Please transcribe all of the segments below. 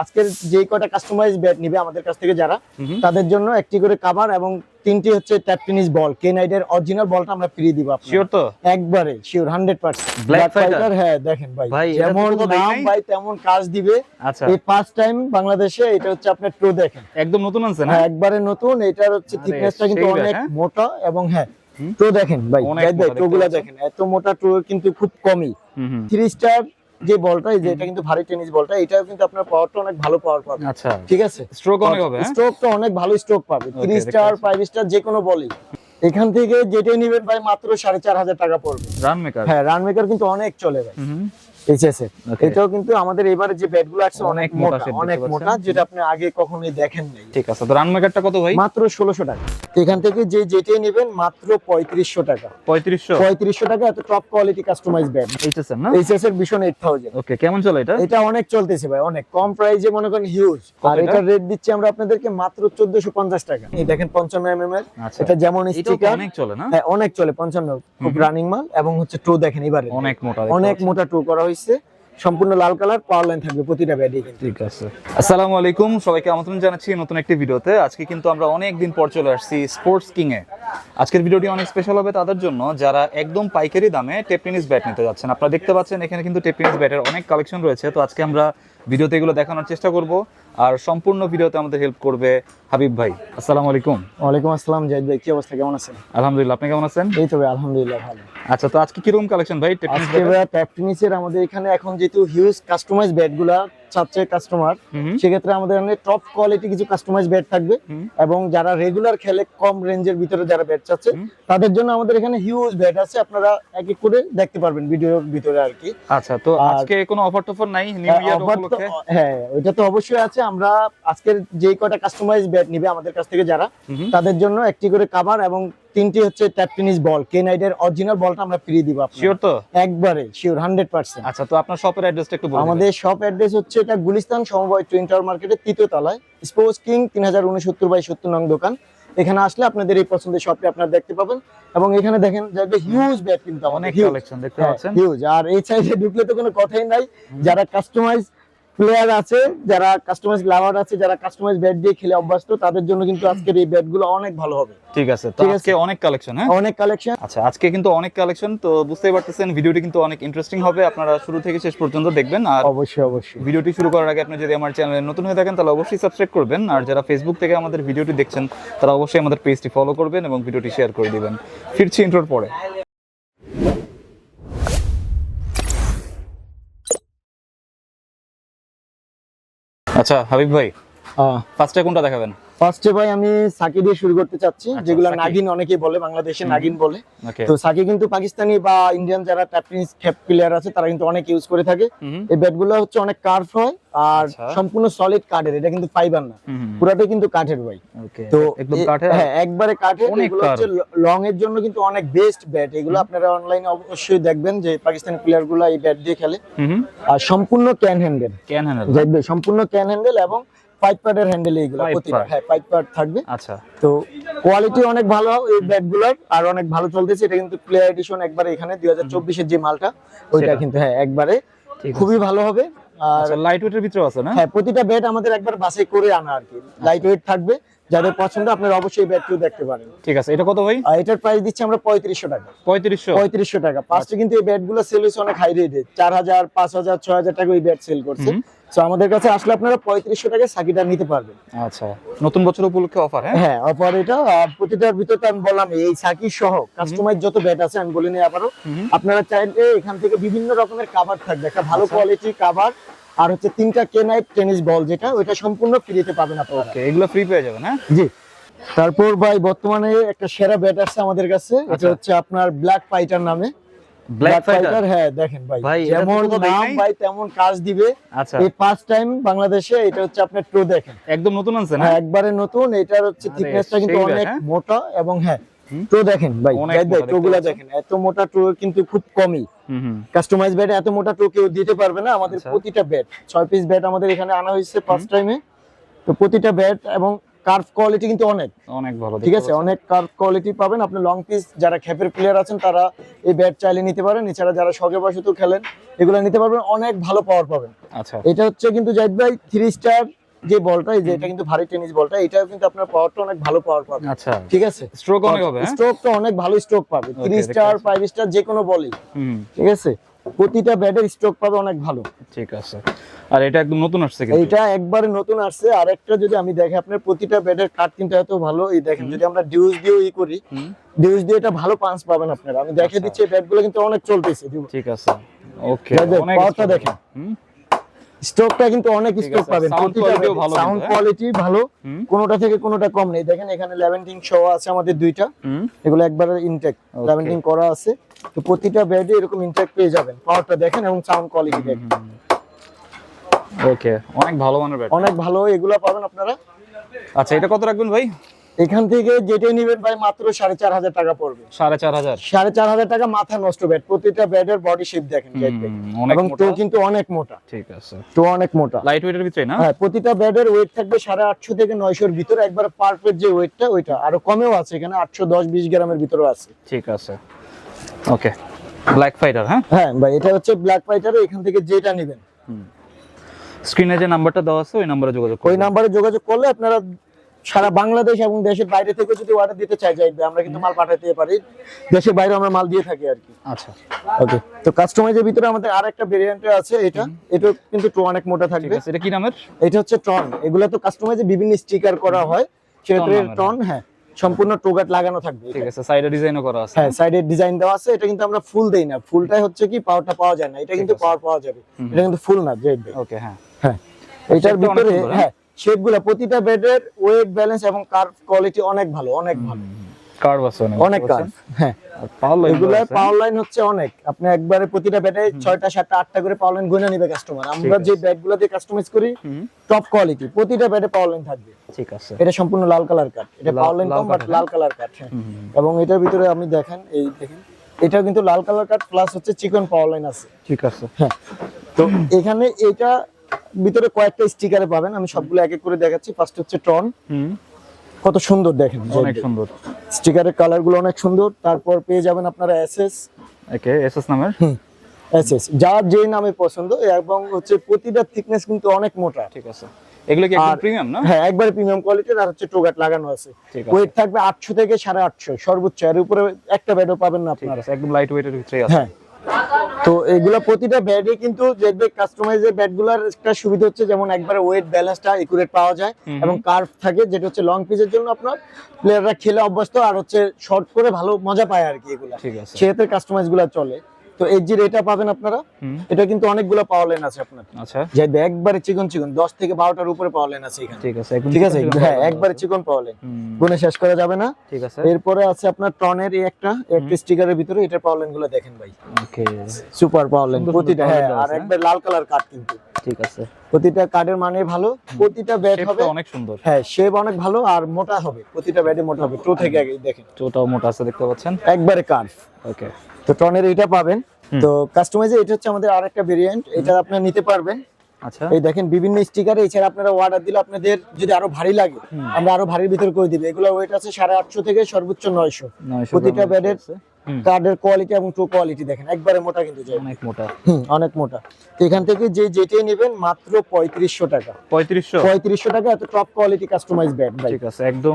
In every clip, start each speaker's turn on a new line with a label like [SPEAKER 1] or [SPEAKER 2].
[SPEAKER 1] আজকের যে কয়টা কাস্টমাইজ ব্যাট নিবে আমাদের কাছ থেকে যারা তাদের জন্য একটি করে কাভার এবং তিনটি হচ্ছে ট্যাপ টেনিস বল কে নাইটের অরিজিনাল বলটা আমরা ফ্রি দিব আপনাকে।
[SPEAKER 2] শিওর তো?
[SPEAKER 1] একবারে sure hundred percent
[SPEAKER 2] Black fighter?
[SPEAKER 1] হ্যাঁ দেখেন ভাই যেমন নাম ভাই তেমন কাজ দিবে।
[SPEAKER 2] আচ্ছা।
[SPEAKER 1] এই ফার্স্ট টাইম বাংলাদেশে এটা হচ্ছে আপনার ট্রু দেখেন।
[SPEAKER 2] একদম নতুন আনছে না
[SPEAKER 1] হ্যাঁ একবারে নতুন এটার হচ্ছে থিকনেসটা কিন্তু অনেক
[SPEAKER 2] হ্যাঁ?
[SPEAKER 1] মোটা এবং হ্যাঁ। ট্রু দেখেন ভাই। দেখেন এত মোটা ট্রু কিন্তু খুব কমই। থ্রি স্টার যে বলটা এই যে এটা কিন্তু ভারী টেনিস বলটা এটাও কিন্তু আপনার পাওয়ারটা অনেক ভালো পাওয়ার পাবে।
[SPEAKER 2] আচ্ছা
[SPEAKER 1] ঠিক আছে?
[SPEAKER 2] স্ট্রোক অনেক হবে হ্যাঁ?
[SPEAKER 1] স্ট্রোকটা অনেক ভালো স্ট্রোক পাবে।
[SPEAKER 2] 3
[SPEAKER 1] স্টার
[SPEAKER 2] পাচ্ছি।
[SPEAKER 1] ফাইভ স্টার যে কোনো বলই। এখান থেকে যেটা নেবেন ভাই মাত্র সাড়ে চার হাজার টাকা পড়বে।
[SPEAKER 2] রান মেকার
[SPEAKER 1] হ্যাঁ রান মেকার কিন্তু অনেক চলে ভাই। এইচএস এর. এটাও কিন্তু আমাদের এবারে যে ব্যাটগুলো আছে
[SPEAKER 2] অনেক
[SPEAKER 1] অনেক
[SPEAKER 2] মোটা
[SPEAKER 1] মোটা
[SPEAKER 2] set দেখতে
[SPEAKER 1] অনেক মোটা যেটা আপনি আগে কখনোই দেখেন নাই।
[SPEAKER 2] ঠিক আছে তো রান মেকারটা কত ভাই?
[SPEAKER 1] মাত্র ষোলোশো টাকা। এখান থেকে যে যেটাই নেবেন মাত্র পঁয়ত্রিশশো টাকা।
[SPEAKER 2] পঁয়ত্রিশশো?
[SPEAKER 1] পঁয়ত্রিশশো টাকা এত top quality customise bat
[SPEAKER 2] HS না?
[SPEAKER 1] এইচএস এর ভীষণ এইট থাউজেন্ড
[SPEAKER 2] ওকে কেমন চলে এটা?
[SPEAKER 1] এটা অনেক চলতেছে ভাই অনেক। কম প্রাইসে মনে করেন হিউজ আর
[SPEAKER 2] এটা?
[SPEAKER 1] এটার রেট দিচ্ছি আমরা আপনাদেরকে মাত্র চোদ্দশো পঞ্চাশ টাকা। এই দেখেন পঞ্চান্ন এম এর
[SPEAKER 2] আচ্ছা।
[SPEAKER 1] এটা যেমন স্টিকার
[SPEAKER 2] অনেক চলে না?
[SPEAKER 1] হ্যাঁ অনেক চলে পঞ্চান্ন। খুব রানিং মাল এবং হচ্ছে ট্রু দেখেন এবারে।
[SPEAKER 2] অনেক মোটা
[SPEAKER 1] অনেক মোটা ট্রু করা হয়েছে। সম্পূর্ণ লাল কালার পাওয়ার লাইন থাকবে প্রতিটা ব্যাডি
[SPEAKER 2] ঠিক আছে। আসসালামু আলাইকুম, সবাইকে আমন্ত্রণ জানাচ্ছি নতুন একটি ভিডিওতে। আজকে কিন্তু আমরা অনেক দিন পর চলে আসছি স্পোর্টস কিং এ। আজকের ভিডিওটি অনেক স্পেশাল হবে তাদের জন্য, যারা একদম পাইকারি দামে টেপ টেনিস ব্যাট নিতে যাচ্ছেন। আপনারা দেখতে পাচ্ছেন, এখানে কিন্তু টেপ টেনিস ব্যাটের অনেক কালেকশন রয়েছে। তো আজকে আমরা ভিডিওতে এগুলো দেখানোর চেষ্টা করব। আর সম্পূর্ণ ভিডিওতে আমাদের হেল্প করবে হাবিব ভাই। আসসালামু আলাইকুম।
[SPEAKER 1] ওয়ালাইকুম আসসালাম জাহিদ ভাই কি অবস্থা? কেমন আছেন?
[SPEAKER 2] আলহামদুলিল্লাহ আপনি কেমন আছেন?
[SPEAKER 1] এই তো ভাই আলহামদুলিল্লাহ ভালো।
[SPEAKER 2] আচ্ছা তো আজকে কীরকম কালেকশন ভাই?
[SPEAKER 1] আজকে ভাই আমাদের এখানে এখন যেহেতু হিউজ কাস্টমাইজ ব্যাটগুলা চাচ্ছে কাস্টমার সেক্ষেত্রে আমাদের এখানে টপ কোয়ালিটি কিছু কাস্টমাইজ ব্যাট থাকবে এবং যারা রেগুলার খেলে কম রেঞ্জের ভিতরে যারা ব্যাট চাচ্ছে তাদের জন্য আমাদের এখানে হিউজ ব্যাট আছে আপনারা এক এক করে দেখতে পারবেন ভিডিওর ভিতরে আর কি।
[SPEAKER 2] আচ্ছা তো আজকে কোনো অফার টফার নাই নিউ ইয়ার উপলক্ষে?
[SPEAKER 1] হ্যাঁ ওইটা তো অবশ্যই আছে আমরা আজকের যে কয়টা কাস্টমাইজ ব্যাট নিবে আমাদের কাছ থেকে যারা তাদের জন্য একটি করে কাভার এবং তিনটি হচ্ছে ট্যাপ টেনিস বল কে নাইটের অরিজিনাল বলটা আমরা ফ্রি দিব আপনাকে।
[SPEAKER 2] শিওর তো?
[SPEAKER 1] একবারে শিওর হান্ড্রেড পার্সেন্ট
[SPEAKER 2] আচ্ছা তো আপনার শপের অ্যাড্রেসটা একটু বলুন
[SPEAKER 1] আমাদের শপ অ্যাড্রেস হচ্ছে এটা গুলিস্তান সমবায় টুইন টাওয়ার মার্কেটের তৃতীয় তলায় স্পোর্টস কিং তিন হাজার উনসত্তর বাই সত্তর নং দোকান। এখানে আসলে আপনাদের এই পছন্দের শপটি আপনারা দেখতে পাবেন। এবং এখানে দেখেন যাবে হিউজ ব্যাট কিন্তু
[SPEAKER 2] অনেক কালেকশন দেখতে
[SPEAKER 1] হ্যাঁ,
[SPEAKER 2] পাচ্ছেন।
[SPEAKER 1] হিউজ আর এই সাইডে ঢুকলে তো কোনো কথাই নাই। যারা কাস্টমাইজ প্লেয়ার আছে যারা কাস্টমাইজ লাভার আছে যারা কাস্টমাইজ ব্যাট দিয়ে খেলে অভ্যস্ত তাদের জন্য কিন্তু আজকের এই ব্যাটগুলো অনেক ভালো হবে।
[SPEAKER 2] ঠিক আছে তো। আজকে অনেক কালেকশন হ্যাঁ?
[SPEAKER 1] অনেক কালেকশন
[SPEAKER 2] আচ্ছা আজকে কিন্তু অনেক কালেকশন তো বুঝতেই পারতেছেন ভিডিওটি কিন্তু অনেক ইন্টারেস্টিং হবে আপনারা শুরু থেকে শেষ পর্যন্ত দেখবেন আর
[SPEAKER 1] অবশ্যই অবশ্যই।
[SPEAKER 2] ভিডিওটি শুরু করার আগে আপনি যদি আমার চ্যানেলে নতুন হয়ে থাকেন তাহলে অবশ্যই সাবস্ক্রাইব করবেন আর যারা ফেসবুক থেকে আমাদের ভিডিওটি দেখছেন তারা অবশ্যই আমাদের পেজটি ফলো করবেন এবং ভিডিওটি শেয়ার করে দিবেন। ফিরছি ইন্ট্রোর পরে। আচ্ছা হাবিব ভাই। ফার্স্টে কোনটা দেখাবেন?
[SPEAKER 1] ফার্স্টে ভাই আমি সাকি দিয়ে শুরু করতে চাচ্ছি
[SPEAKER 2] আচ্ছা,
[SPEAKER 1] যেগুলো নাগিন অনেকেই বলে বাংলাদেশে নাগিন বলে। তো সাকি কিন্তু পাকিস্তানি বা ইন্ডিয়ান যারা ট্যাপিস প্লেয়ার আছে তারা কিন্তু অনেক ইউজ করে থাকে। এই ব্যাটগুলো হচ্ছে অনেক কার্ভ হয় আর
[SPEAKER 2] আচ্ছা।
[SPEAKER 1] সম্পূর্ণ সলিড কাঠের এটা কিন্তু ফাইবার না। পুরাটাই কিন্তু কাঠের ভাই। তো
[SPEAKER 2] একদম
[SPEAKER 1] হ্যাঁ একবারে কাঠের এগুলো হচ্ছে লং এর জন্য কিন্তু অনেক বেস্ট ব্যাট এগুলো আপনারা অনলাইনে অবশ্যই দেখবেন যে পাকিস্তানি প্লেয়ারগুলো এই ব্যাট দিয়ে খেলে। আর সম্পূর্ণ ক্যান হ্যান্ডেল
[SPEAKER 2] ক্যান হ্যান্ডেল
[SPEAKER 1] সম্পূর্ণ ক্যান হ্যান্ডেল এবং পাইপ পার্টের হ্যান্ডেল এইগুলো প্রতিটা। হ্যাঁ পাইপ প্যাড থাকবে।
[SPEAKER 2] আচ্ছা।
[SPEAKER 1] তো কোয়ালিটি অনেক ভালো এই ব্যাগগুলার আর অনেক ভালো চলতেছে। এটা কিন্তু প্লেয়ার এডিশন একবারে এখানে দুই হাজার চব্বিশের যে মালটা ওইটা কিন্তু হ্যাঁ একবারে খুবই ভালো হবে। আর
[SPEAKER 2] আচ্ছা লাইট ওয়েটের ভিতরে আছে না?
[SPEAKER 1] হ্যাঁ প্রতিটা বেড আমাদের একবার বাসে করে আনা আর কি। লাইট ওয়েট থাকবে যাদের পছন্দ আপনারা অবশ্যই ব্যাটটিও দেখতে পারেন।
[SPEAKER 2] ঠিক আছে এটা কত ভাই?
[SPEAKER 1] এটার প্রাইস দিচ্ছি আমরা পঁয়ত্রিশশো টাকা।
[SPEAKER 2] পঁয়ত্রিশশো?
[SPEAKER 1] পঁয়ত্রিশশো টাকা। পাঁচটা কিন্তু এই ব্যাটগুলো সেল হয়েছে অনেক হাই রেটে চার হাজার পাঁচ হাজার ছয় হাজার টাকা ওই ব্যাট সেল করছে। তো আমাদের কাছে আসলে আপনারা পঁয়ত্রিশশো টাকায় সাকিটা নিতে পারবেন।
[SPEAKER 2] আচ্ছা। নতুন বছর উপলক্ষে অফার হ্যাঁ?
[SPEAKER 1] হ্যাঁ অপর এটা। প্রতিটার ভিতরে তো আমি বললাম এই সাকি সহ কাস্টমাইজ যত ব্যাট আছে আমি বলিনি আবারও।
[SPEAKER 2] হুম।
[SPEAKER 1] আপনারা চাইলে এখান থেকে বিভিন্ন রকমের কাভার থাকবে। একটা ভালো
[SPEAKER 2] আচ্ছা।
[SPEAKER 1] কোয়ালিটি কাভার আর হচ্ছে তিনটা কে নাইট টেনিস বল যেটা ওইটা সম্পূর্ণ ফ্রিতে পাবেন আপনারা।
[SPEAKER 2] ওকে এগুলো ফ্রি পেয়ে যাবেন হ্যাঁ?
[SPEAKER 1] জি। তারপর ভাই বর্তমানে একটা সেরা ব্যাট আসছে আমাদের কাছে এটা
[SPEAKER 2] আচ্ছা।
[SPEAKER 1] হচ্ছে আপনার ব্ল্যাক ফাইটার নামে।
[SPEAKER 2] ব্ল্যাক ফাইটার
[SPEAKER 1] হ্যাঁ দেখেন ভাই যেমন নাম ভাই তেমন কাজ দিবে।
[SPEAKER 2] আচ্ছা।
[SPEAKER 1] এই ফার্স্ট টাইম বাংলাদেশে এটা হচ্ছে আপনার ট্রু দেখেন।
[SPEAKER 2] একদম নতুন আনছে না
[SPEAKER 1] হ্যাঁ একবারে নতুন এটার হচ্ছে থিকনেসটা কিন্তু অনেক
[SPEAKER 2] হ্যাঁ?
[SPEAKER 1] মোটা এবং হ্যাঁ ট্রু দেখেন ভাই
[SPEAKER 2] পাচ্ছি।
[SPEAKER 1] দেখেন এত মোটা ট্রু কিন্তু খুব কমই। কাস্টমাইজ ব্যাট এত মোটা ট্রু কেউ দিতে পারবে না আমাদের
[SPEAKER 2] আচ্ছা।
[SPEAKER 1] প্রতিটা ব্যাট ছয় পিস ব্যাট আমাদের এখানে আনা হয়েছে ফার্স্ট টাইমে তো প্রতিটা ব্যাট এবং কার্ভ কোয়ালিটি কিন্তু অনেক।
[SPEAKER 2] অনেক ভালো
[SPEAKER 1] ঠিক আছে? অনেক কার্ভ কোয়ালিটি পাবেন। আপনি লং পিস যারা খেপের প্লেয়ার আছেন তারা এই ব্যাট চাইলে নিতে পারেন। এছাড়া যারা শখে বসেও খেলেন এগুলো নিতে পারবেন। অনেক ভালো পাওয়ার পাবেন।
[SPEAKER 2] আচ্ছা।
[SPEAKER 1] এটা হচ্ছে কিন্তু জাহিদ ভাই থ্রি স্টার যে বলটা এই যে এটা কিন্তু ভারী টেনিস বলটা এটাও কিন্তু আপনার পাওয়ারটা অনেক ভালো পাওয়ার পাবে।
[SPEAKER 2] আচ্ছা
[SPEAKER 1] ঠিক আছে?
[SPEAKER 2] স্ট্রোক অনেক হবে হ্যাঁ?
[SPEAKER 1] স্ট্রোকটা অনেক ভালো স্ট্রোক পাবে। থ্রি
[SPEAKER 2] দেখতে
[SPEAKER 1] স্টার
[SPEAKER 2] পাচ্ছি।
[SPEAKER 1] ফাইভ স্টার যে কোনো বলই। ঠিক আছে? প্রতিটা ব্যাটের স্ট্রোক পাবে অনেক ভালো।
[SPEAKER 2] ঠিক আছে। আর এটা একদম নতুন আসছে কিন্তু।
[SPEAKER 1] এইটা একবারে নতুন আসছে। আর একটা যদি আমি দেখি আপনার প্রতিটা ব্যাটের কাট কিন্তু এত ভালো। এই দেখেন যদি আমরা ডিউজ দিয়ে ই করি ডিউজ দিয়ে এটা ভালো পাঞ্চ পাবেন আপনারা। আমি দেখে
[SPEAKER 2] আচ্ছা।
[SPEAKER 1] দিচ্ছি এই ব্যাটগুলো কিন্তু অনেক চলতেছে।
[SPEAKER 2] ঠিক আছে। ওকে অনেক stroke।
[SPEAKER 1] দেখেন।
[SPEAKER 2] হুম,
[SPEAKER 1] স্ট্রোকটা কিন্তু অনেক
[SPEAKER 2] আছে,
[SPEAKER 1] পাবেন সাউন্ড
[SPEAKER 2] হ্যাঁ?
[SPEAKER 1] কোয়ালিটি ভালো কোনোটা থেকে কোনোটা কম নেই। দেখেন এখানে লেভেন্টিং শো আছে আমাদের দুইটা। এগুলো একবারে ইনটেক. লেভেন্টিং করা আছে। তো প্রতিটা ব্যাটে এরকম ইনটেক পেয়ে যাবেন। পাওয়ারটা দেখেন এবং সাউন্ড কোয়ালিটি দেখেন।
[SPEAKER 2] ওকে অনেক ভালো মানের ব্যাট
[SPEAKER 1] অনেক ভালো এগুলো পাবেন আপনারা।
[SPEAKER 2] আচ্ছা এটা কত রাখবেন ভাই?
[SPEAKER 1] এখান থেকে যেটা নেবেন ভাই মাত্র সাড়ে চার হাজার টাকা পড়বে।
[SPEAKER 2] সাড়ে চার হাজার?
[SPEAKER 1] সাড়ে চার হাজার টাকা মাথা নষ্ট ব্যাট প্রতিটা ব্যাটের বডি শেপ দেখেন এবং। টো কিন্তু অনেক মোটা।
[SPEAKER 2] ঠিক আছে।
[SPEAKER 1] টো অনেক মোটা।
[SPEAKER 2] লাইট ওয়েটের ভিতরে না?
[SPEAKER 1] হ্যাঁ প্রতিটা ব্যাটের ওয়েট থাকবে সাড়ে আটশো থেকে নয়শোর ভিতরে। একবার পারফেক্ট যে ওয়েটটা ওইটা। আরও কমেও আছে এখানে আটশো দশ বিশ গ্রামের ভিতরে আছে।
[SPEAKER 2] ঠিক আছে। ওকে ব্ল্যাক ফাইটার হ্যাঁ?
[SPEAKER 1] হ্যাঁ ভাই এটা হচ্ছে ব্ল্যাক ফাইটার এখান থেকে যেটা নেবেন।
[SPEAKER 2] স্ক্রিনে যে নাম্বারটা দেওয়া আছে ওই নাম্বারে যোগাযোগ
[SPEAKER 1] ওই নাম্বারে যোগাযোগ করলে আপনারা সারা বাংলাদেশ এবং দেশের বাইরে থেকে যদি অর্ডার দিতে চাই যাইবে আমরা কিন্তু মাল পাঠাতে পারি। দেশের বাইরে আমরা মাল দিয়ে থাকি আর কি।
[SPEAKER 2] আচ্ছা।
[SPEAKER 1] ওকে তো কাস্টমাইজের ভিতরে আমাদের আর একটা ভেরিয়েন্ট আছে এটা। এটা কিন্তু টো অনেক মোটা থাকবে।
[SPEAKER 2] এটা কি নামের?
[SPEAKER 1] এটা হচ্ছে টন এগুলো তো কাস্টমাইজে বিভিন্ন স্টিকার করা হয়। সেক্ষেত্রে টন হ্যাঁ। সম্পূর্ণ টোগাট লাগানো থাকবে
[SPEAKER 2] ঠিক আছে সাইডে ডিজাইনও করা আছে।
[SPEAKER 1] হ্যাঁ সাইডে ডিজাইন দেওয়া আছে। এটা কিন্তু আমরা ফুল দেই না। ফুলটাই হচ্ছে কি পাওয়ারটা পাওয়া যায় না। এটা কিন্তু পাওয়ার পাওয়া যাবে। এটা কিন্তু ফুল না জেড
[SPEAKER 2] ওকে হ্যাঁ।
[SPEAKER 1] হ্যাঁ। এটার ভিতরে
[SPEAKER 2] হ্যাঁ?
[SPEAKER 1] হ্যাঁ শেপগুলা প্রতিটা বেডের ওয়েট ব্যালেন্স এবং কার্ভ কোয়ালিটি অনেক ভালো অনেক ভালো।
[SPEAKER 2] কার্ভ আছে অনেক
[SPEAKER 1] অনেক কার্ভ হ্যাঁ।
[SPEAKER 2] পাওয়ার লাইন
[SPEAKER 1] এগুলা পাওয়ার লাইন হচ্ছে অনেক। আপনি একবারে প্রতিটা ব্যাটে ছয়টা সাতটা আটটা করে পাওয়ার লাইন নিবে কাস্টমার আমরা যে দিয়ে কাস্টমাইজ করি টপ কোয়ালিটি প্রতিটা ব্যাটে পাওয়ার লাইন থাকবে।
[SPEAKER 2] ঠিক আছে।
[SPEAKER 1] এটা সম্পূর্ণ লাল কালার কাট এটা পাওয়ার লাইন কম বাট
[SPEAKER 2] কাঠ,
[SPEAKER 1] লাল কালার কাট হ্যাঁ।
[SPEAKER 2] হুম,
[SPEAKER 1] এবং এটার ভিতরে আপনি দেখেন এই দেখেন এটা কিন্তু লাল কালার কাট প্লাস হচ্ছে চিকন পাওয়ার লাইন আছে।
[SPEAKER 2] ঠিক আছে।
[SPEAKER 1] হ্যাঁ। তো এখানে এটা ভিতরে কয়েকটা স্টিকারে পাবেন। আমি সবগুলো এক এক করে দেখাচ্ছি। ফার্স্ট হচ্ছে টন কত সুন্দর দেখেন
[SPEAKER 2] অনেক সুন্দর।
[SPEAKER 1] স্টিকারের কালারগুলো অনেক সুন্দর। তারপর পেয়ে যাবেন আপনারা এসএস
[SPEAKER 2] ওকে এসএস নামের?
[SPEAKER 1] এসএস যার যে নামে পছন্দ এবং হচ্ছে প্রতিটা থিকনেস কিন্তু অনেক মোটা।
[SPEAKER 2] ঠিক আছে। এগুলো কি একদম প্রিমিয়াম না?
[SPEAKER 1] হ্যাঁ একবারে প্রিমিয়াম কোয়ালিটির আর হচ্ছে টোগাট লাগানো আছে। ওয়েট থাকবে আটশো থেকে সাড়ে আটশো সর্বোচ্চ। এর উপরে একটা ব্যাডও পাবেন না আপনারা।
[SPEAKER 2] একদম লাইট ওয়েটের ভিতরেই আছে।
[SPEAKER 1] হ্যাঁ। তো এগুলা প্রতিটা ব্যাডে কিন্তু দেখবে কাস্টমাইজের ব্যাডগুলোর একটা সুবিধা হচ্ছে যেমন একবারে ওয়েট ব্যালেন্সটা একুরেট পাওয়া যায় এবং কার্ভ থাকে যেটা হচ্ছে লং পিচের জন্য আপনার প্লেয়াররা খেলে অভ্যস্ত আর হচ্ছে শর্ট করে ভালো মজা পায় আর কি এগুলা।
[SPEAKER 2] ঠিক আছে।
[SPEAKER 1] সেক্ষেত্রে কাস্টমাইজগুলা চলে। তো যে এটা পাবেন আপনারা এটা কিন্তু অনেকগুলো পাওয়ার লাইন আছে আপনার
[SPEAKER 2] আচ্ছা।
[SPEAKER 1] যে একবারে চিকন চিকন দশ থেকে বারোটার উপরে পাওয়ার লাইন আছে এখানে।
[SPEAKER 2] ঠিক আছে
[SPEAKER 1] ঠিক আছে? হ্যাঁ একবারে চিকন পাওয়ার লাইন শেষ করা যাবে না।
[SPEAKER 2] ঠিক আছে।
[SPEAKER 1] এরপরে আছে আপনার টনের এই একটা একটা স্টিকারের ভিতরে এটা পাওয়ার লাইনগুলো দেখেন ভাই।
[SPEAKER 2] ওকে
[SPEAKER 1] সুপার পাওয়ার লাইন প্রতিটা হ্যাঁ আর
[SPEAKER 2] আছে,
[SPEAKER 1] একবার লাল কালার কাট কিন্তু।
[SPEAKER 2] ঠিক আছে।
[SPEAKER 1] প্রতিটা কার্ডের মানে ভালো প্রতিটা ব্যাট হবে।
[SPEAKER 2] অনেক সুন্দর।
[SPEAKER 1] হ্যাঁ শেপ অনেক ভালো আর মোটা হবে। প্রতিটা ব্যাটে মোটা হবে। টো থেকে দেখেন।
[SPEAKER 2] চোটাও মোটা আছে দেখতে পাচ্ছেন?
[SPEAKER 1] একবারে কার্ভ
[SPEAKER 2] ওকে
[SPEAKER 1] তো টনের এটা পাবেন। তো কাস্টমাইজে এটা হচ্ছে আমাদের আরেকটা ভেরিয়েন্ট এটা আপনারা নিতে পারবেন।
[SPEAKER 2] আচ্ছা।
[SPEAKER 1] এই দেখেন বিভিন্ন স্টিকারে এছাড়া আপনারা অর্ডার দিলে আপনাদের যদি আরও ভারী লাগে আমরা আরও ভারীর ভিতর করে দিব। এগুলো ওয়েট আছে সাড়ে আটশো থেকে সর্বোচ্চ নয়শো।
[SPEAKER 2] 900
[SPEAKER 1] প্রতিটা ব্যাডের কার্ডের কোয়ালিটি এবং টু কোয়ালিটি দেখেন একবারে মোটা কিন্তু
[SPEAKER 2] অনেক মোটা।
[SPEAKER 1] অনেক মোটা। তো এখান থেকে যে যেটাই নেবেন মাত্র পঁয়ত্রিশশো টাকা।
[SPEAKER 2] পঁয়ত্রিশশো?
[SPEAKER 1] পঁয়ত্রিশশো টাকা এত টপ কোয়ালিটি কাস্টমাইজ ব্যাট
[SPEAKER 2] ঠিক আছে একদম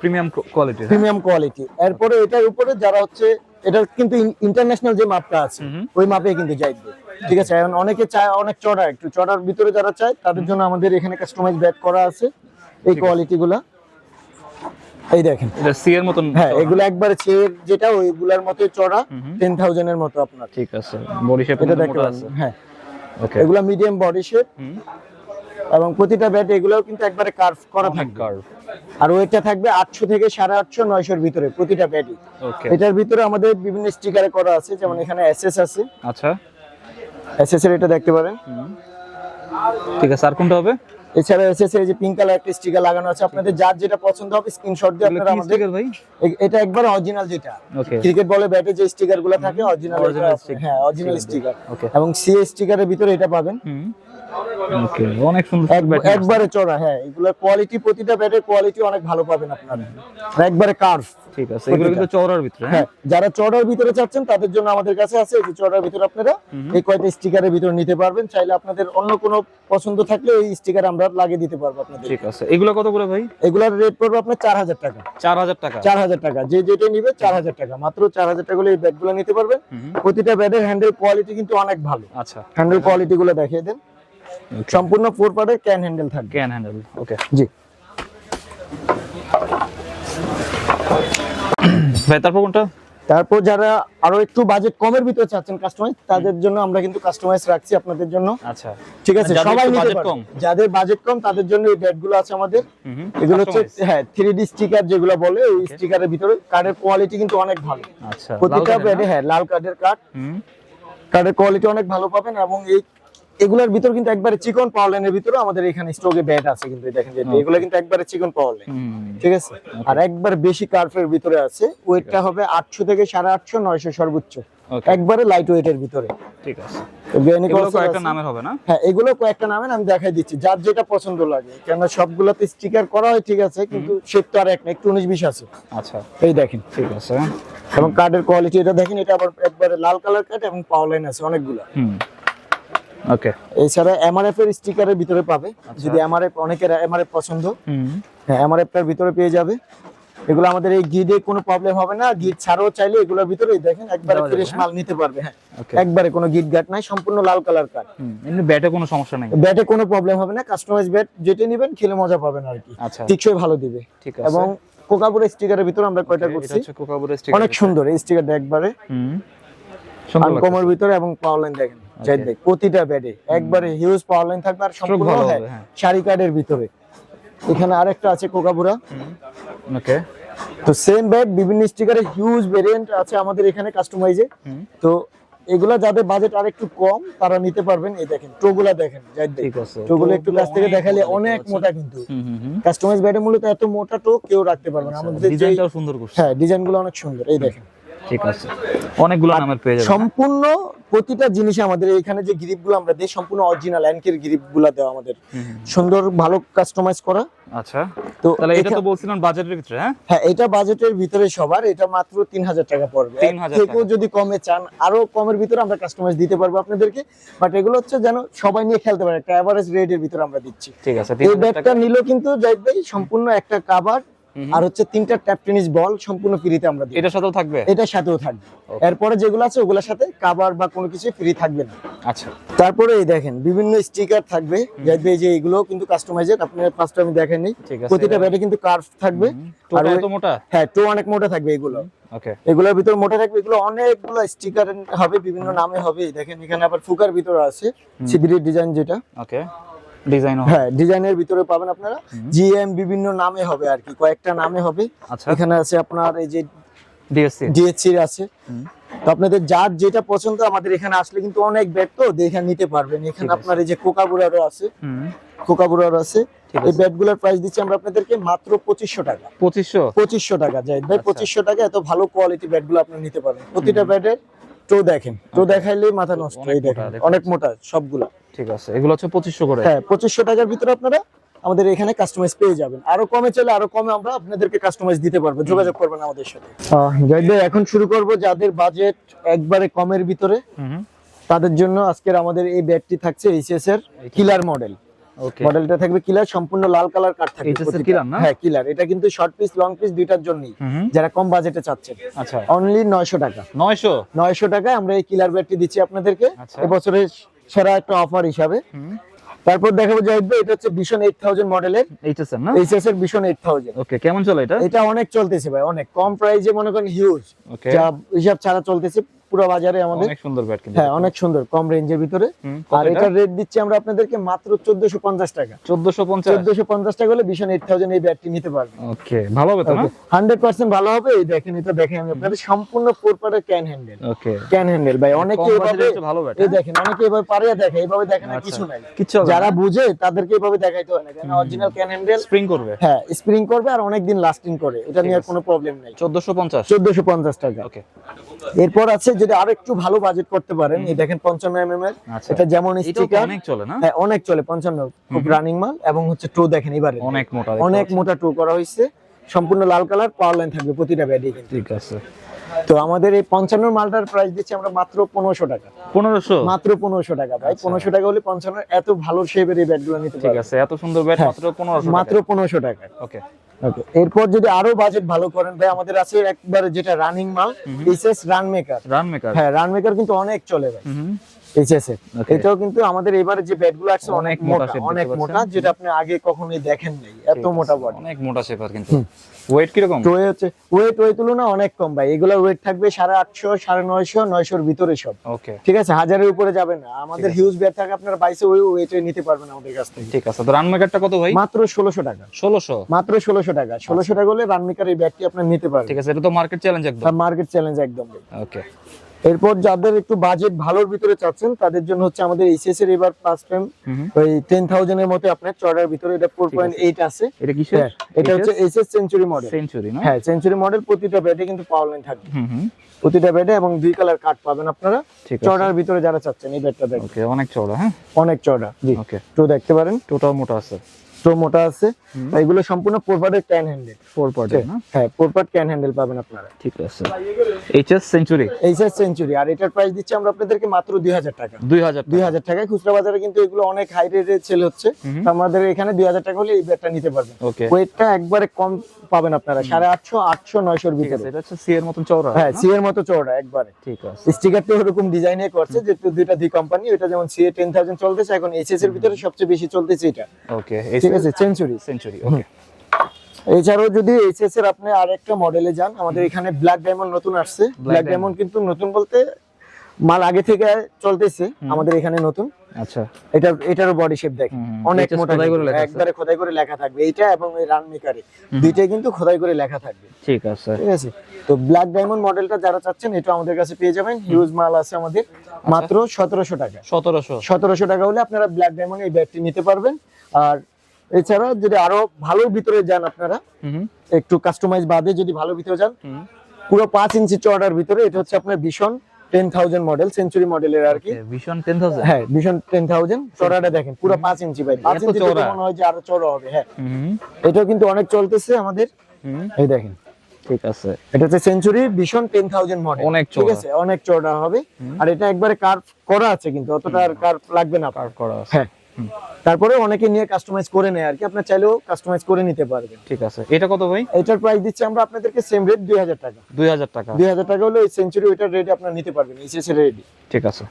[SPEAKER 2] প্রিমিয়াম কোয়ালিটির
[SPEAKER 1] প্রিমিয়াম কোয়ালিটি এরপরে এটার উপরে যারা হচ্ছে এটা কিন্তু ইন্টারন্যাশনাল যে মাপটা আছে ওই মাপে কিন্তু যাইবে ঠিক আছে এখন অনেকে চায় অনেক চড়া একটু চড়ার ভিতরে যারা চায় তাদের জন্য আমাদের এখানে কাস্টমাইজ ব্যাট করা আছে এই কোয়ালিটি গুলা। এই দেখেন।
[SPEAKER 2] এটা সি এর মতন
[SPEAKER 1] হ্যাঁ এগুলো একবারে চেয়ে যেটা ওইগুলার মতো চড়া
[SPEAKER 2] হুম হুম,
[SPEAKER 1] টেন থাউজেন্ড এর মতো আপনার।
[SPEAKER 2] ঠিক আছে বডি শেপ
[SPEAKER 1] এটা দেখতে
[SPEAKER 2] আছে।
[SPEAKER 1] হ্যাঁ।
[SPEAKER 2] ওকে
[SPEAKER 1] এগুলা মিডিয়াম বডি শেপ এবং প্রতিটা ব্যাট এগুলোও কিন্তু একবারে কার্ভ করা থাকবে।
[SPEAKER 2] কার্ভ
[SPEAKER 1] আর ওয়েটটা থাকবে আটশো থেকে সাড়ে আটশো নয়শোর ভিতরে প্রতিটা ব্যাটই
[SPEAKER 2] ওকে
[SPEAKER 1] এটার ভিতরে আমাদের বিভিন্ন স্টিকারে করা আছে যেমন এখানে এসএস আছে।
[SPEAKER 2] আচ্ছা।
[SPEAKER 1] এসএস এর এটা দেখতে পারেন।
[SPEAKER 2] ঠিক আছে আর কোনটা হবে?
[SPEAKER 1] এছাড়া এসেছে এই যে পিঙ্ক কালার একটা স্টিকার লাগানো আছে। আপনাদের যার যেটা পছন্দ হবে স্ক্রিনশট দিয়ে আপনারা আমাদের
[SPEAKER 2] ভাই
[SPEAKER 1] এটা একবার অরিজিনাল যেটা।
[SPEAKER 2] ওকে
[SPEAKER 1] ক্রিকেট বলে ব্যাটে যে স্টিকারগুলো থাকে অরিজিনাল। হ্যাঁ অরিজিনাল স্টিকার
[SPEAKER 2] ওকে
[SPEAKER 1] এবং সি স্টিকারের ভিতরে এটা পাবেন।
[SPEAKER 2] হুম। ওকে অনেক সুন্দর
[SPEAKER 1] একবারে চড়া হ্যাঁ এগুলোর কোয়ালিটি প্রতিটা ব্যাটের কোয়ালিটি অনেক ভালো পাবেন আপনারা। একবারে কার্ভ
[SPEAKER 2] ঠিক আছে এগুলো কিন্তু চওড়ার ভিতরে হ্যাঁ?
[SPEAKER 1] হ্যাঁ যারা চড়ার ভিতরে চাচ্ছেন তাদের জন্য আমাদের কাছে আছে এই চড়ার ভিতরে আপনারা এই কয়টা স্টিকারের ভিতরে নিতে পারবেন চাইলে আপনাদের অন্য কোনো পছন্দ থাকলে এই স্টিকার আমরা লাগিয়ে দিতে পারব আপনাদের।
[SPEAKER 2] ঠিক আছে এগুলো কত করে ভাই?
[SPEAKER 1] এগুলার রেট পড়বে আপনার চার হাজার টাকা।
[SPEAKER 2] চার হাজার টাকা?
[SPEAKER 1] চার হাজার টাকা যে যেটা নিবে চার হাজার টাকা মাত্র চার হাজার টাকা হলে এই ব্যাগগুলো নিতে পারবেন। প্রতিটা ব্যাগের হ্যান্ডেল কোয়ালিটি কিন্তু অনেক ভালো।
[SPEAKER 2] আচ্ছা।
[SPEAKER 1] হ্যান্ডেল কোয়ালিটি গুলো দেখিয়ে দেন। সম্পূর্ণ ফোর পার্টের ক্যান হ্যান্ডেল থাকবে।
[SPEAKER 2] ক্যান হ্যান্ডেল ওকে
[SPEAKER 1] জি।
[SPEAKER 2] ভাই তারপর কোনটা?
[SPEAKER 1] তারপর যারা আরও একটু বাজেট কমের ভিতরে চাচ্ছেন কাস্টমাইজ তাদের জন্য আমরা কিন্তু কাস্টমাইজ রাখছি আপনাদের জন্য।
[SPEAKER 2] আচ্ছা।
[SPEAKER 1] ঠিক আছে সবাই
[SPEAKER 2] একটু
[SPEAKER 1] নিতে
[SPEAKER 2] কম।
[SPEAKER 1] যাদের বাজেট কম তাদের জন্য এই ব্যাটগুলো আছে আমাদের। এগুলো হচ্ছে হ্যাঁ থ্রি ডি স্টিকার যেগুলো বলে ওই স্টিকারের ভিতরে কার্ডের কোয়ালিটি কিন্তু অনেক ভালো।
[SPEAKER 2] আচ্ছা
[SPEAKER 1] প্রতিটা ব্যাটে হ্যাঁ লাল কার্ডের কার্ড
[SPEAKER 2] হুম।
[SPEAKER 1] কার্ডের কোয়ালিটি অনেক ভালো পাবেন এবং এই এগুলোর ভিতর কিন্তু একবারে চিকন পাওয়ার লাইনের ভিতরে আমাদের এখানে স্টকে ব্যাট আছে কিন্তু দেখেন যে এগুলো কিন্তু একবারে চিকন পাওয়ার লাইন ঠিক আছে? আর একবার বেশি কার্ফের ভিতরে আছে ওয়েটটা হবে আটশো থেকে সাড়ে আটশো নয়শো সর্বোচ্চ। একবারে লাইট ওয়েটের ভিতরে।
[SPEAKER 2] ঠিক আছে। এগুলো কয়েকটা। নামের
[SPEAKER 1] হ্যাঁ এগুলো কয়েকটা নামের আমি দেখাই দিচ্ছি। যার যেটা পছন্দ লাগে। কেননা সবগুলোতে স্টিকার করা হয় ঠিক আছে কিন্তু শেপ তো আর এক না একটু উনিশ বিশ আছে।
[SPEAKER 2] আচ্ছা।
[SPEAKER 1] এই দেখেন।
[SPEAKER 2] ঠিক আছে।
[SPEAKER 1] এবং কার্ডের কোয়ালিটি এটা দেখেন এটা আবার একবারে লাল কালার কার্ড এবং পাওয়ার লাইন আছে অনেকগুলো।
[SPEAKER 2] হুম। ওকে
[SPEAKER 1] এছাড়া এমআরএফ এর স্টিকারের ভিতরে পাবে। যদি এমআরএফ অনেকের এমআরএফ পছন্দ হ্যাঁ ভিতরে পেয়ে যাবে। এগুলো আমাদের এই গিডে কোনো প্রবলেম হবে না। গিট ছাড়াও চাইলে এগুলোর ভিতরে দেখেন একবারে ফ্রেশ? মাল নিতে পারবে হ্যাঁ। একবারে কোনো গিট গাট নাই সম্পূর্ণ লাল কালার
[SPEAKER 2] এমনি ব্যাটে কোনো সমস্যা নাই।
[SPEAKER 1] ব্যাটে কোনো প্রবলেম হবে না। কাস্টমাইজ ব্যাট যেটা নেবেন খেলে মজা পাবেন আর কি।
[SPEAKER 2] আচ্ছা।
[SPEAKER 1] টিকসই ভালো দিবে।
[SPEAKER 2] ঠিক আছে।
[SPEAKER 1] এবং কোকাপুরের স্টিকারের ভিতরে আমরা কয়টা করছি? অনেক সুন্দর এই স্টিকারটা একবারে।
[SPEAKER 2] হুম সুন্দর
[SPEAKER 1] আনকমর ভিতরে এবং পাওয়ার লাইন দেখেন। দেখ প্রতিটা ব্যাটে একবারে হিউজ পাওয়ার লাইন থাকবে আর সম্পূর্ণ হ্যাঁ,
[SPEAKER 2] হ্যাঁ।
[SPEAKER 1] কার্ডের ভিতরে। এখানে আরেকটা আছে কোকাপুরা
[SPEAKER 2] ওকে
[SPEAKER 1] তো সেম ব্যাট বিভিন্ন স্টিকারের হিউজ ভেরিয়েন্ট আছে আমাদের এখানে কাস্টমাইজে তো এগুলা যাদের বাজেট আর একটু কম তারা নিতে পারবেন। এই দেখেন টোগুলা দেখেন টোগুলো একটু কাছ থেকে দেখালে অনেক মোটা কিন্তু। কাস্টমাইজ ব্যাটে মূলত এত মোটা টো কেউ রাখতে পারবে না। আমাদের
[SPEAKER 2] ডিজাইনটাও সুন্দর
[SPEAKER 1] হ্যাঁ ডিজাইনগুলো অনেক সুন্দর। এই দেখেন।
[SPEAKER 2] ঠিক আছে। অনেকগুলো নামের পেয়ে যাবেন।
[SPEAKER 1] সম্পূর্ণ প্রতিটা জিনিসে আমাদের এখানে যে গ্রিপগুলো আমরা দিই সম্পূর্ণ অরিজিনাল অ্যানকের গ্রিপগুলা দেওয়া আমাদের। সুন্দর ভালো কাস্টমাইজ করা।
[SPEAKER 2] আচ্ছা।
[SPEAKER 1] তো
[SPEAKER 2] তাহলে এটা তো বলছিলেন বাজেটের ভিতরে হ্যাঁ?
[SPEAKER 1] হ্যাঁ এটা বাজেটের ভিতরে সবার এটা মাত্র তিন হাজার টাকা পড়বে।
[SPEAKER 2] 3000
[SPEAKER 1] এর থেকেও যদি কমে চান আরও কমের ভিতরে আমরা কাস্টমাইজ দিতে পারব আপনাদেরকে। বাট এগুলো হচ্ছে যেন সবাই নিয়ে খেলতে পারে একটা অ্যাভারেজ রেটের ভিতরে আমরা দিচ্ছি।
[SPEAKER 2] ঠিক আছে
[SPEAKER 1] এই ব্যাগটা নিলেও কিন্তু জাহিদ ভাই সম্পূর্ণ একটা কাভার। আর হচ্ছে তিনটা ট্যাপ টেনিস বল সম্পূর্ণ ফ্রিতে আমরা দিই
[SPEAKER 2] এটার সাথেও থাকবে?
[SPEAKER 1] এটার সাথেও থাকবে। এরপরে যেগুলো আছে ওগুলোর সাথে কাভার বা কোনো কিছু ফ্রি থাকবে না।
[SPEAKER 2] আচ্ছা।
[SPEAKER 1] তারপরে এই দেখেন বিভিন্ন স্টিকার থাকবে। ভাই যে এগুলো কিন্তু কাস্টমাইজেড আপনার ফার্স্ট আমি দেখেন নি
[SPEAKER 2] ঠিক আছে।
[SPEAKER 1] প্রতিটা ব্যাটে কিন্তু কার্ভ থাকবে। ওই-
[SPEAKER 2] এত মোটা?
[SPEAKER 1] হ্যাঁ টো অনেক মোটা থাকবে এগুলো।
[SPEAKER 2] ওকে
[SPEAKER 1] এগুলোর ভিতর মোটা থাকবে এগুলো অনেকগুলো স্টিকার হবে বিভিন্ন নামে হবে। দেখেন এখানে আবার ফুকার ভিতরে আছে। সিদ্রির ডিজাইন যেটা।
[SPEAKER 2] ওকে
[SPEAKER 1] হ্যাঁ ডিজাইনের ভিতরে পাবেন আপনারা। জিএম বিভিন্ন নামে হবে আর কি কয়েকটা নামে হবে।
[SPEAKER 2] আচ্ছা।
[SPEAKER 1] এখানে আছে আপনার এই যে
[SPEAKER 2] ডিএসসি
[SPEAKER 1] ডিএসসি আছে। তো আপনাদের যার যেটা পছন্দ আমাদের এখানে আসলে কিন্তু অনেক ব্যাট তো দেখে নিতে পারবেন। এখানে আপনার এই যে কোকাবুরারও আছে। কোকাবুরার আছে। এই
[SPEAKER 2] আছে।
[SPEAKER 1] ব্যাট প্রাইস দিচ্ছি আমরা আপনাদেরকে মাত্র পঁচিশশো টাকা।
[SPEAKER 2] পঁচিশশো?
[SPEAKER 1] পঁচিশশো টাকা যায় ভাই
[SPEAKER 2] আচ্ছা।
[SPEAKER 1] পঁচিশশো টাকা এত ভালো কোয়ালিটি ব্যাটগুলো আপনি নিতে পারবেন। প্রতিটা ব্যাটের টো দেখেন টো দেখাইলেই মাথা নষ্ট এই দেখেন অনেক মোটা সবগুলা।
[SPEAKER 2] ঠিক আছে এগুলো হচ্ছে পঁচিশশো করে।
[SPEAKER 1] হ্যাঁ পঁচিশশো টাকার ভিতরে আপনারা আমাদের এখানে কাস্টমাইজ পেয়ে যাবেন। আরও কমে চলে আরও কমে আমরা আপনাদেরকে কাস্টমাইজ দিতে পারব যোগাযোগ করবেন আমাদের সাথে। জয় ভাই, এখন শুরু করব যাদের বাজেট একবারে কমের ভিতরে তাদের জন্য আজকের আমাদের এই ব্যাটটি থাকছে এইচএস এর কিলার মডেল মডেলটা থাকবে কিলার সম্পূর্ণ লাল কালার কাঠ থাকবে প্রতিটা।
[SPEAKER 2] না?
[SPEAKER 1] হ্যাঁ কিলার এটা কিন্তু শর্ট পিস লং পিস দুইটার জন্যই। যারা কম বাজেটে চাচ্ছেন।
[SPEAKER 2] আচ্ছা।
[SPEAKER 1] অনলি নয়শো টাকা।
[SPEAKER 2] নয়শো?
[SPEAKER 1] নয়শো টাকায় আমরা এই কিলার ব্যাটটি দিচ্ছি আপনাদেরকে।
[SPEAKER 2] আচ্ছা।
[SPEAKER 1] এবছরের সেরা একটা অফার হিসাবে। তারপর দেখাবো জাহিদ ভাই এটা হচ্ছে এইট থাউজেন্ড মডেলের
[SPEAKER 2] এইচএস না?
[SPEAKER 1] এইচএস এর বিশন এইট থাউজেন্ড
[SPEAKER 2] ওকে কেমন চলে এটা?
[SPEAKER 1] এটা অনেক চলতেছে ভাই অনেক। কম প্রাইসে মনে করেন হিউজ
[SPEAKER 2] ওকে
[SPEAKER 1] যা হিসাব ছাড়া চলতেছে পুরো বাজারে আমাদের।
[SPEAKER 2] অনেক সুন্দর ব্যাট কিন্তু
[SPEAKER 1] হ্যাঁ অনেক সুন্দর কম রেঞ্জের ভিতরে। আর এটার রেট দিচ্ছি আমরা আপনাদেরকে মাত্র চোদ্দশো পঞ্চাশ টাকা।
[SPEAKER 2] চোদ্দশো পঞ্চাশ?
[SPEAKER 1] চোদ্দশো পঞ্চাশ টাকা হলে বিশন এইট থাউজেন্ড এই ব্যাটটি নিতে পারবেন।
[SPEAKER 2] ওকে ভালো হবে তো না?
[SPEAKER 1] হান্ড্রেড পার্সেন্ট ভালো হবে এই দেখেন এটা দেখেন আমি আপনাদের সম্পূর্ণ ফোর পার্টের cane handle
[SPEAKER 2] okay.
[SPEAKER 1] Cane handle ভাই অনেকে এভাবে
[SPEAKER 2] ভালো ব্যাট
[SPEAKER 1] এই দেখেন অনেকে এভাবে পারিয়ে দেখে এইভাবে দেখে না
[SPEAKER 2] আচ্ছা।
[SPEAKER 1] কিছু নাই। যারা বুঝে তাদেরকে এভাবে দেখাইতে হয় না কেন? অরিজিনাল ক্যান হ্যান্ডেল
[SPEAKER 2] স্প্রিং করবে।
[SPEAKER 1] হ্যাঁ স্প্রিং করবে আর অনেক দিন লাস্টিং করে এটা নিয়ে কোনো প্রবলেম নাই।
[SPEAKER 2] চোদ্দশো পঞ্চাশ?
[SPEAKER 1] চোদ্দশো পঞ্চাশ টাকা।
[SPEAKER 2] ওকে।
[SPEAKER 1] এরপর আছে যদি আরও একটু ভালো বাজেট করতে পারেন এই দেখেন পঞ্চান্ন এম এর
[SPEAKER 2] আচ্ছা।
[SPEAKER 1] এটা যেমন স্টিকার
[SPEAKER 2] অনেক চলে না?
[SPEAKER 1] হ্যাঁ অনেক চলে পঞ্চান্ন। খুব রানিং মাল এবং হচ্ছে টো দেখেন এবারে।
[SPEAKER 2] অনেক মোটা
[SPEAKER 1] অনেক মোটা টো করা হয়েছে। সম্পূর্ণ লাল কালার পাওয়ার লাইন থাকবে প্রতিটা ব্যাডে
[SPEAKER 2] ঠিক আছে।
[SPEAKER 1] তো আমাদের এই পঞ্চান্ন মালটার প্রাইস দিচ্ছি আমরা মাত্র পনেরোশো টাকা।
[SPEAKER 2] পনেরোশো?
[SPEAKER 1] মাত্র পনেরোশো টাকা ভাই।
[SPEAKER 2] আচ্ছা।
[SPEAKER 1] পনেরোশো টাকা হলে পঞ্চান্ন এত ভালো শেপের এই ব্যাটগুলো নিতে
[SPEAKER 2] ঠিক আছে এত সুন্দর ব্যাট
[SPEAKER 1] হ্যাঁ,
[SPEAKER 2] মাত্র পনেরোশো
[SPEAKER 1] মাত্র পনেরোশো টাকা
[SPEAKER 2] ওকে
[SPEAKER 1] ওকে এরপর যদি আরও বাজেট ভালো করেন ভাই আমাদের আছে একবারে যেটা রানিং মাল এসএস রানমেকার
[SPEAKER 2] রান মেকার
[SPEAKER 1] হ্যাঁ রানমেকার কিন্তু অনেক চলে ভাই। এইচএস এর।
[SPEAKER 2] Okay.
[SPEAKER 1] এটাও কিন্তু আমাদের এবারে যে ব্যাটগুলো আছে অনেক
[SPEAKER 2] মোটা
[SPEAKER 1] অনেক মোটা যেটা আপনি আগে কখনোই দেখেন নাই। এত মোটা বডি
[SPEAKER 2] অনেক মোটা শেপার কিন্তু। ওয়েট কীরকম?
[SPEAKER 1] তো হচ্ছে ওয়েট ওই তুলনা অনেক কম ভাই। এগুলোর ওয়েট থাকবে সাড়ে আটশো সাড়ে নয়শো নয়শোর ভিতরে সব।
[SPEAKER 2] ওকে
[SPEAKER 1] ঠিক আছে হাজারের উপরে যাবে না। আমাদের হিউজ ব্যাট থাকে আপনার বাইশে ওই ওয়েটে নিতে পারবেন আমাদের কাছ থেকে।
[SPEAKER 2] ঠিক আছে তো রান মেকারটা কত ভাই?
[SPEAKER 1] মাত্র ষোলোশো টাকা।
[SPEAKER 2] ষোলোশো?
[SPEAKER 1] মাত্র ষোলোশো টাকা। ষোলোশো টাকা হলে রানমিকার এই ব্যাগটি আপনার নিতে পারবেন।
[SPEAKER 2] ঠিক আছে এটা তো মার্কেট চ্যালেঞ্জ একদম।
[SPEAKER 1] মার্কেট চ্যালেঞ্জ একদম
[SPEAKER 2] ওকে
[SPEAKER 1] এরপর যাদের একটু বাজেট ভালোর ভিতরে চাচ্ছেন তাদের জন্য হচ্ছে আমাদের এইচএস এর এবার ফার্স্ট টাইম ওই টেন থাউজেন্ড এর মতো আপনার চড়ার ভিতরে এটা ফোর পয়েন্ট এইট আছে।
[SPEAKER 2] এটা কিসের?
[SPEAKER 1] হ্যাঁ, এটা হচ্ছে এইচএস সেঞ্চুরি মডেল
[SPEAKER 2] সেঞ্চুরি না?
[SPEAKER 1] হ্যাঁ সেঞ্চুরি মডেল প্রতিটা ব্যাটে কিন্তু পাওয়ার লাইন থাকবে।
[SPEAKER 2] হুম হুম।
[SPEAKER 1] প্রতিটা ব্যাটে এবং দুই কালার কাট পাবেন আপনারা। চড়ার ভিতরে যারা চাচ্ছেন এই ব্যাটটা দেখেন।
[SPEAKER 2] ওকে অনেক চওড়া হ্যাঁ?
[SPEAKER 1] অনেক চড়া জি।
[SPEAKER 2] ওকে
[SPEAKER 1] তো দেখতে পারেন।
[SPEAKER 2] টোটাল মোটা আছে।
[SPEAKER 1] তো মোটা আছে। এগুলো সম্পূর্ণ পোরপাটের ক্যান হ্যান্ডেল
[SPEAKER 2] ফোর না?
[SPEAKER 1] হ্যাঁ পোরপাট ক্যান হ্যান্ডেল পাবেন আপনারা।
[SPEAKER 2] ঠিক আছে। এইচএস সেঞ্চুরি
[SPEAKER 1] এইচএস সেঞ্চুরি আর এটার প্রাইস দিচ্ছি আমরা আপনাদেরকে মাত্র দুই হাজার টাকা।
[SPEAKER 2] দুই হাজার
[SPEAKER 1] দুই হাজার টাকায় খুচরা বাজারে কিন্তু এগুলো অনেক হাই রেটে সেল হচ্ছে। আমাদের এখানে দুই হাজার টাকা হলে এই ব্যাগটা নিতে পারবেন।
[SPEAKER 2] ওকে
[SPEAKER 1] ওয়েটটা একবারে কম পাবেন আপনারা সাড়ে আটশো আটশো নয়শোর
[SPEAKER 2] ঠিক
[SPEAKER 1] ভিতরে।
[SPEAKER 2] এটা হচ্ছে সি এর মতন চওড়া
[SPEAKER 1] হ্যাঁ সি এর মতো চৌড়া একবারে।
[SPEAKER 2] ঠিক আছে।
[SPEAKER 1] স্টিকারটা ওরকম ডিজাইনে করছে যে দুইটা দুই কোম্পানি ওটা যেমন সি এ টেন থাউজেন্ড চলতেছে এখন এইচএস এর ভিতরে সবচেয়ে বেশি চলতেছে এটা।
[SPEAKER 2] ওকে
[SPEAKER 1] ঠিক আছে সেঞ্চুরি
[SPEAKER 2] সেঞ্চুরি ওকে
[SPEAKER 1] এছাড়াও যদি এইচএস এর আপনি আরেকটা মডেলে যান আমাদের এখানে ব্ল্যাক ডায়মন্ড নতুন আসছে। ব্ল্যাক ডায়মন্ড কিন্তু নতুন বলতে মাল আগে থেকে চলতেছে আমাদের এখানে নতুন।
[SPEAKER 2] আচ্ছা।
[SPEAKER 1] এটা এটারও বডি শেপ দেখেন। অনেক মোটা
[SPEAKER 2] করে লেখা
[SPEAKER 1] একবারে খোদাই করে লেখা থাকবে। এইটা এবং এই রান মেকারে দুইটাই কিন্তু খোদাই করে লেখা থাকবে।
[SPEAKER 2] ঠিক আছে।
[SPEAKER 1] ঠিক আছে? তো ব্ল্যাক ডায়মন্ড মডেলটা যারা চাচ্ছেন এটা আমাদের কাছে পেয়ে যাবেন। হিউজ মাল আছে আমাদের।
[SPEAKER 2] আচ্ছা।
[SPEAKER 1] মাত্র সতেরোশো টাকা।
[SPEAKER 2] সতেরোশো।
[SPEAKER 1] সতেরোশো টাকা হলে আপনারা ব্ল্যাক ডায়মন্ড এই ব্যাগটি নিতে পারবেন। আর এছাড়া যদি আরও ভালো ভিতরে যান আপনারা একটু কাস্টমাইজ বাদে যদি ভালো ভিতরে যান পুরো পাঁচ ইঞ্চি চড়ার ভিতরে এটা হচ্ছে আপনার ভীষণ টেন থাউজেন্ড মডেল সেঞ্চুরি মডেলের আর কি।
[SPEAKER 2] ভীষণ টেন থাউজেন্ড
[SPEAKER 1] হ্যাঁ ভীষণ টেন থাউজেন্ড চড়াটা দেখেন পুরো পাঁচ ইঞ্চি ভাই। পাঁচ ইঞ্চি মনে হয় যে আরও চড়া হবে হ্যাঁ। এটাও কিন্তু অনেক চলতেছে আমাদের। এই দেখেন।
[SPEAKER 2] ঠিক আছে।
[SPEAKER 1] এটা হচ্ছে সেঞ্চুরি ভীষণ টেন থাউজেন্ড মডেল
[SPEAKER 2] অনেক
[SPEAKER 1] ঠিক আছে অনেক চড়া হবে। আর এটা একবারে কার্ভ করা আছে কিন্তু অতটা আর কার্ভ লাগবে না।
[SPEAKER 2] কার্ভ করা আছে।
[SPEAKER 1] হ্যাঁ। তারপরে অনেকে নিয়ে কাস্টমাইজ করে নেয় আর কি। আপনার চাইলেও কাস্টমাইজ করে নিতে পারবেন।
[SPEAKER 2] ঠিক আছে। এটা কত ভাই?
[SPEAKER 1] এটার প্রাইস দিচ্ছি আমরা আপনাদেরকে সেম রেট দুই হাজার টাকা।
[SPEAKER 2] দুই হাজার টাকা।
[SPEAKER 1] দুই হাজার টাকা হলে ওই সেঞ্চুরি ওইটার রেট আপনার নিতে পারবেন এইচএস এর রেডি
[SPEAKER 2] ঠিক আছে।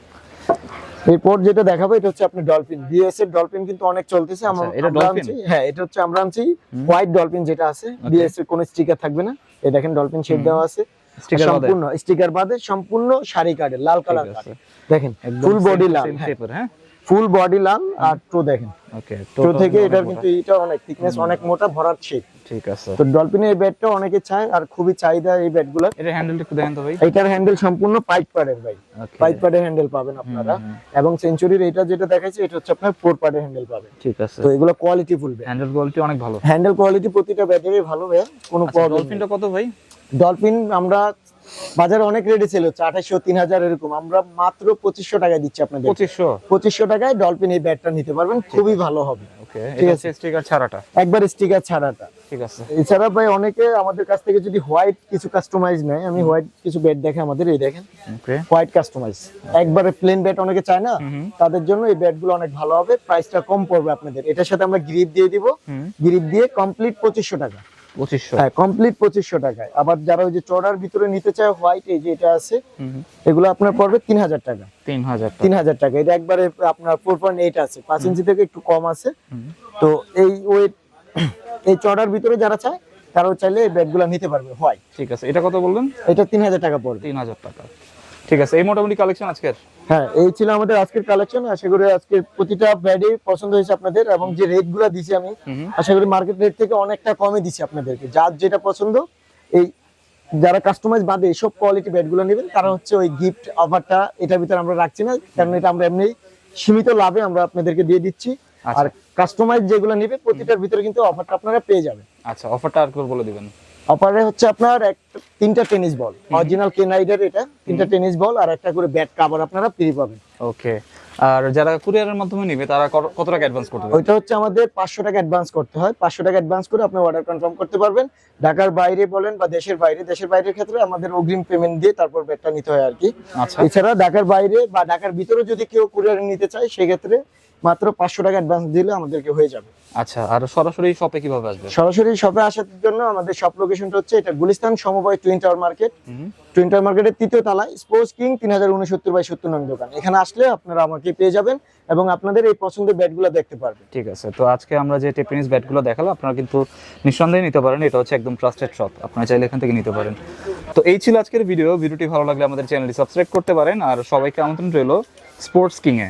[SPEAKER 1] এরপর যেটা দেখাবো এটা হচ্ছে আপনি ডলফিন বিএস এর ডলফিন কিন্তু অনেক চলতেছে। আমরা
[SPEAKER 2] আচ্ছা, এটা ডলফিন?
[SPEAKER 1] হ্যাঁ এটা হচ্ছে আমরা আনছি হোয়াইট ডলফিন যেটা আছে বিএস এর কোনো স্টিকার থাকবে না। এই দেখেন ডলফিন শেড দেওয়া আছে। সম্পূর্ণ স্টিকার বাদে সম্পূর্ণ শাড়ি কার্ডে লাল কালার
[SPEAKER 2] আছে।
[SPEAKER 1] দেখেন ফুল বডি লাল
[SPEAKER 2] হ্যাঁ?
[SPEAKER 1] ফুল বডি লাল আর টো দেখেন।
[SPEAKER 2] ওকে
[SPEAKER 1] টো থেকে এটার কিন্তু এটা অনেক থিকনেস অনেক মোটা ভরার শেপ
[SPEAKER 2] ঠিক আছে।
[SPEAKER 1] তো ডলফিনের এই ব্যাটটা অনেকে চায় আর খুবই চাহিদা এই ব্যাটগুলোর
[SPEAKER 2] এটা হ্যান্ডেলটা একটু দেখেন তো ভাই।
[SPEAKER 1] এটার হ্যান্ডেল সম্পূর্ণ পাইপ প্যাডের ভাই। পাইপ প্যাডের হ্যান্ডেল পাবেন আপনারা। এবং সেঞ্চুরির এটা যেটা দেখাইছে এটা হচ্ছে আপনার ফোর প্যাডের হ্যান্ডেল পাবেন।
[SPEAKER 2] ঠিক আছে।
[SPEAKER 1] তো এগুলো কোয়ালিটি ফুল
[SPEAKER 2] হ্যান্ডেল কোয়ালিটি অনেক ভালো।
[SPEAKER 1] হ্যান্ডেল কোয়ালিটি প্রতিটা ব্যাটারি ভালো ভাই কোনো প্রবলেম
[SPEAKER 2] ডলফিনটা কত ভাই?
[SPEAKER 1] ডলফিন আমরা বাজারে অনেক রেডি ছিল হচ্ছে আঠাশশো তিন হাজার এরকম। আমরা মাত্র পঁচিশশো টাকায় দিচ্ছি আপনাদের
[SPEAKER 2] পঁচিশশো?
[SPEAKER 1] পঁচিশশো টাকায় ডলফিন এই ব্যাটটা নিতে পারবেন খুবই ভালো হবে। ঠিক আছে।
[SPEAKER 2] স্টিকার ছাড়াটা।
[SPEAKER 1] একবার স্টিকার ছাড়াটা।
[SPEAKER 2] ঠিক আছে।
[SPEAKER 1] এছাড়া ভাই অনেকে আমাদের কাছ থেকে যদি হোয়াইট কিছু কাস্টমাইজ নেয় আমি হোয়াইট কিছু ব্যাট দেখে আমাদের এই দেখেন। হোয়াইট কাস্টমাইজ একবারে প্লেন ব্যাট অনেকে চায় না তাদের জন্য এই ব্যাটগুলো অনেক ভালো হবে প্রাইসটা কম পড়বে আপনাদের। এটার সাথে আমরা গ্রিপ দিয়ে দিব। গ্রিপ দিয়ে কমপ্লিট পঁচিশশো টাকা।
[SPEAKER 2] পঁচিশশো।
[SPEAKER 1] হ্যাঁ কমপ্লিট পঁচিশশো টাকায়। আবার যারা ওই যে চড়ার ভিতরে নিতে চায় হোয়াইট এই যে এটা আছে এগুলো আপনার পড়বে তিন হাজার টাকা।
[SPEAKER 2] তিন হাজার টাকা।
[SPEAKER 1] তিন হাজার টাকা। এটা একবারে আপনার ফোর পয়েন্ট এইট আছে। পাঁচ ইঞ্চি থেকে একটু কম আছে। তো এই ওয়েট এই চড়ার ভিতরে যারা চায় তারাও চাইলে এই ব্যাটগুলো নিতে পারবে হোয়াইট
[SPEAKER 2] ঠিক আছে। এটা কত বললেন?
[SPEAKER 1] এটা তিন হাজার টাকা পড়বে।
[SPEAKER 2] তিন হাজার টাকা। ঠিক আছে। এই মোটামুটি কালেকশন আজকের?
[SPEAKER 1] হ্যাঁ এই ছিল আমাদের আজকের কালেকশন আশা করি আজকের প্রতিটা ব্যাডই পছন্দ হয়েছে আপনাদের এবং যে রেটগুলা দিছি আমি আশা করি মার্কেট রেট থেকে অনেকটা কমে দিছি আপনাদেরকে। যার যেটা পছন্দ এই যারা কাস্টমাইজ বাদে এইসব কোয়ালিটি ব্যাটগুলো নেবেন তারা হচ্ছে ওই গিফট অফারটা এটার ভিতরে আমরা রাখছি না কারণ এটা আমরা এমনি সীমিত লাভে আমরা আপনাদেরকে দিয়ে দিচ্ছি।
[SPEAKER 2] আচ্ছা।
[SPEAKER 1] আর কাস্টমাইজ যেগুলো নেবে প্রতিটার ভিতরে কিন্তু অফারটা আপনারা পেয়ে যাবেন।
[SPEAKER 2] আচ্ছা অফারটা আর বলে দিবেন
[SPEAKER 1] অপারে হচ্ছে আপনার তিনটা tennis ball original cane rider এটা তিনটা টেনিস বল আর একটা করে ব্যাট কাভার আপনারা ফ্রি পাবেন।
[SPEAKER 2] ওকে আর যারা কুরিয়ারের মাধ্যমে নিবে তারা কত- টাকা অ্যাডভান্স করতে হবে
[SPEAKER 1] ওইটা হচ্ছে আমাদের পাঁচশো টাকা অ্যাডভান্স করতে হয়। পাঁচশো টাকা অ্যাডভান্স করে আপনি অর্ডার কনফার্ম করতে পারবেন। ঢাকার বাইরে বলেন বা দেশের বাইরে দেশের বাইরের ক্ষেত্রে আমাদের অগ্রিম পেমেন্ট দিয়ে তারপর ব্যাগটা নিতে হয় আর কি।
[SPEAKER 2] আচ্ছা।
[SPEAKER 1] এছাড়া ঢাকার বাইরে বা ঢাকার ভিতরে যদি কেউ কুরিয়ারে নিতে চায় সেক্ষেত্রে মাত্র পাঁচশো টাকা অ্যাডভান্স দিলে আমাদেরকে হয়ে যাবে।
[SPEAKER 2] আচ্ছা আর সরাসরি শপে কীভাবে আসবে
[SPEAKER 1] সরাসরি শপে আসার জন্য আমাদের শপ লোকেশনটা হচ্ছে এটা গুলিস্তান সমবায় twin tower market. Twin tower মার্কেটের তৃতীয় তলায় স্পোর্টস কিং তিন হাজার উনসত্তর বাই সত্তর নং দোকান। এখানে আসলে আপনারা আমাকে পেয়ে যাবেন এবং আপনাদের এই পছন্দের ব্যাটগুলো দেখতে পারবেন।
[SPEAKER 2] ঠিক আছে তো আজকে আমরা যে টেপিনিস ব্যাটগুলো দেখাল আপনারা কিন্তু নিঃসন্দেহে নিতে পারেন এটা হচ্ছে একদম ট্রাস্টেড শপ আপনারা চাইলে এখান থেকে নিতে পারেন। তো এই ছিল আজকের ভিডিও ভিডিওটি ভালো লাগলে আমাদের চ্যানেলটি সাবস্ক্রাইব করতে পারেন আর সবাইকে আমন্ত্রণ রইল স্পোর্টস কিংয়ে